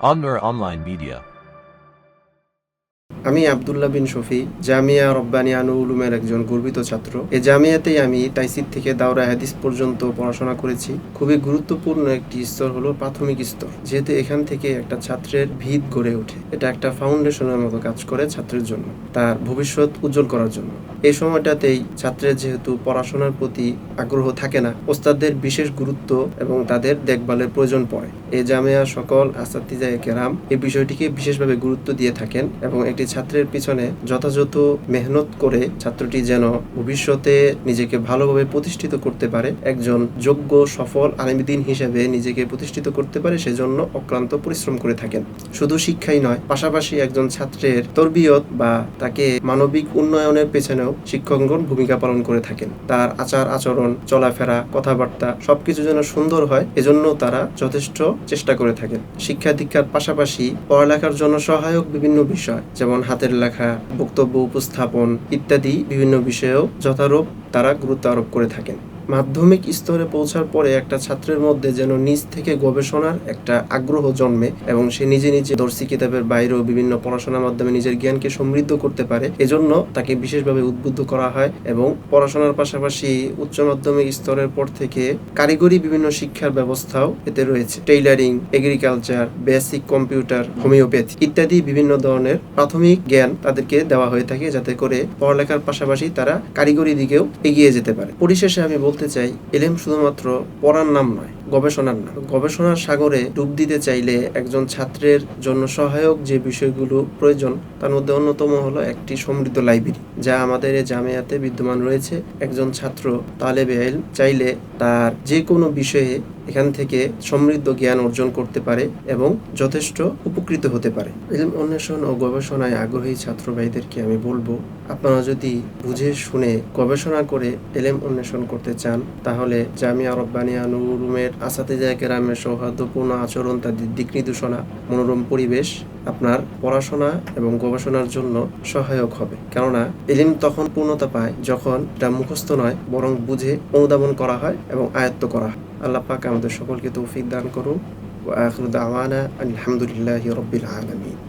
Annur Online Media. আমি আবদুল্লাহ বিন শফি, জামিয়া রব্বানি আনুল উলুমের একজন গর্বিত ছাত্র। এই জামিয়াতেই আমি তাইসির থেকে দাওরা হাদিস পর্যন্ত পড়াশোনা করেছি। খুবই গুরুত্বপূর্ণ একটি স্তর হলো প্রাথমিক স্তর, যেহেতু এখান থেকে একটা ছাত্রের ভিত গড়ে ওঠে। এটা একটা ফাউন্ডেশনের মতো কাজ করে ছাত্রের জন্য, তার ভবিষ্যৎ উজ্জ্বল করার জন্য। এই সময়টাতেই ছাত্রের যেহেতু পড়াশোনার প্রতি আগ্রহ থাকে না, ওস্তাদদের বিশেষ গুরুত্ব এবং তাদের দেখভালের প্রয়োজন পড়ে। এই জামিয়া সকল আসাতিজা কেরাম এই বিষয়টিকে বিশেষভাবে গুরুত্ব দিয়ে থাকেন এবং একটি ছাত্রের পিছনে যথাযথ মেহনত করে ছাত্রটি যেন ভবিষ্যতে নিজেকে ভালোভাবে প্রতিষ্ঠিত করতে পারে, একজন যোগ্য, সফল আলিমদিন হিসেবে নিজেকে প্রতিষ্ঠিত করতে পারে, সেজন্য অক্লান্ত পরিশ্রম করে থাকেন। শুধু শিক্ষাই নয়, পাশাপাশি একজন ছাত্রের তরবিয়ত বা তাকে মানবিক উন্নয়নের পেছনেও শিক্ষকগণ ভূমিকা পালন করে থাকেন। তার আচার আচরণ, চলাফেরা, কথাবার্তা সবকিছু যেন সুন্দর হয়, এজন্য তারা যথেষ্ট চেষ্টা করে থাকেন। শিক্ষা দীক্ষার পাশাপাশি পড়ালেখার জন্য সহায়ক বিভিন্ন বিষয়, যেমন হাতের লেখা বক্তব্য উপস্থাপন ইত্যাদি বিভিন্ন বিষয়েও যথারূপ তারা গুরুত্ব আরোপ করে থাকেন। মাধ্যমিক স্তরে পৌঁছার পরে একটা ছাত্রের মধ্যে যেন নিজ থেকে গবেষণার একটা আগ্রহ জন্মে এবং সে নিজে নিজে দর্শী কিতাবের বাইরেও বিভিন্ন পড়াশোনার মাধ্যমে নিজের জ্ঞানকে সমৃদ্ধ করতে পারে, এজন্য তাকে বিশেষভাবে উদ্বুদ্ধ করা হয় এবং পড়াশোনার পাশাপাশি উচ্চ মাধ্যমিক স্তরের পর থেকে কারিগরি বিভিন্ন শিক্ষার ব্যবস্থাও এতে রয়েছে। Tailoring, agriculture, basic computer, homeopathy ইত্যাদি বিভিন্ন ধরনের প্রাথমিক জ্ঞান তাদেরকে দেওয়া হয়ে থাকে যাতে করে পড়ালেখার পাশাপাশি তারা কারিগরি দিকেও এগিয়ে যেতে পারে। পরিশেষে আমি বলতে চাই, এলেম শুধুমাত্র পড়ার নাম নয়, গবেষণার নাম। গবেষণার সাগরে ডুব দিতে চাইলে একজন ছাত্রের জন্য সহায়ক যে বিষয়গুলো প্রয়োজন, তার মধ্যে অন্যতম হলো একটি সমৃদ্ধ লাইব্রেরি, যা আমাদের এই জামিয়াতে বিদ্যমান রয়েছে। একজন ছাত্র তালেবে চাইলে তার যে কোনো বিষয়ে এখান থেকে সমৃদ্ধ জ্ঞান অর্জন করতে পারে এবং যথেষ্ট উপকৃত হতে পারে। ইলম অন্বেষণ ও গবেষণায় আগ্রহী ছাত্র ভাইদেরকে আমি বলব, আপনারা যদি বুঝে শুনে গবেষণা করে এলেম অন্বেষণ করতে চান, তাহলে জামিয়া রব্বানিয়া নুরুমের আসাতেজা কেরামের সৌহার্দ্যপূর্ণ আচরণ তাদের দিক নির্দেশনা, মনোরম পরিবেশ আপনার পড়াশোনা এবং গবেষণার জন্য সহায়ক হবে। কেননা এলিম তখন পূর্ণতা পায় যখন এটা মুখস্থ নয়, বরং বুঝে অনুধাবন করা হয় এবং আয়ত্ত করা হয়। আল্লাহ পাক আমাদের সকলকে তৌফিক দান করুন ওয়া আখিরু দাওয়ানা আলহামদুলিল্লাহি রাব্বিল আলামিন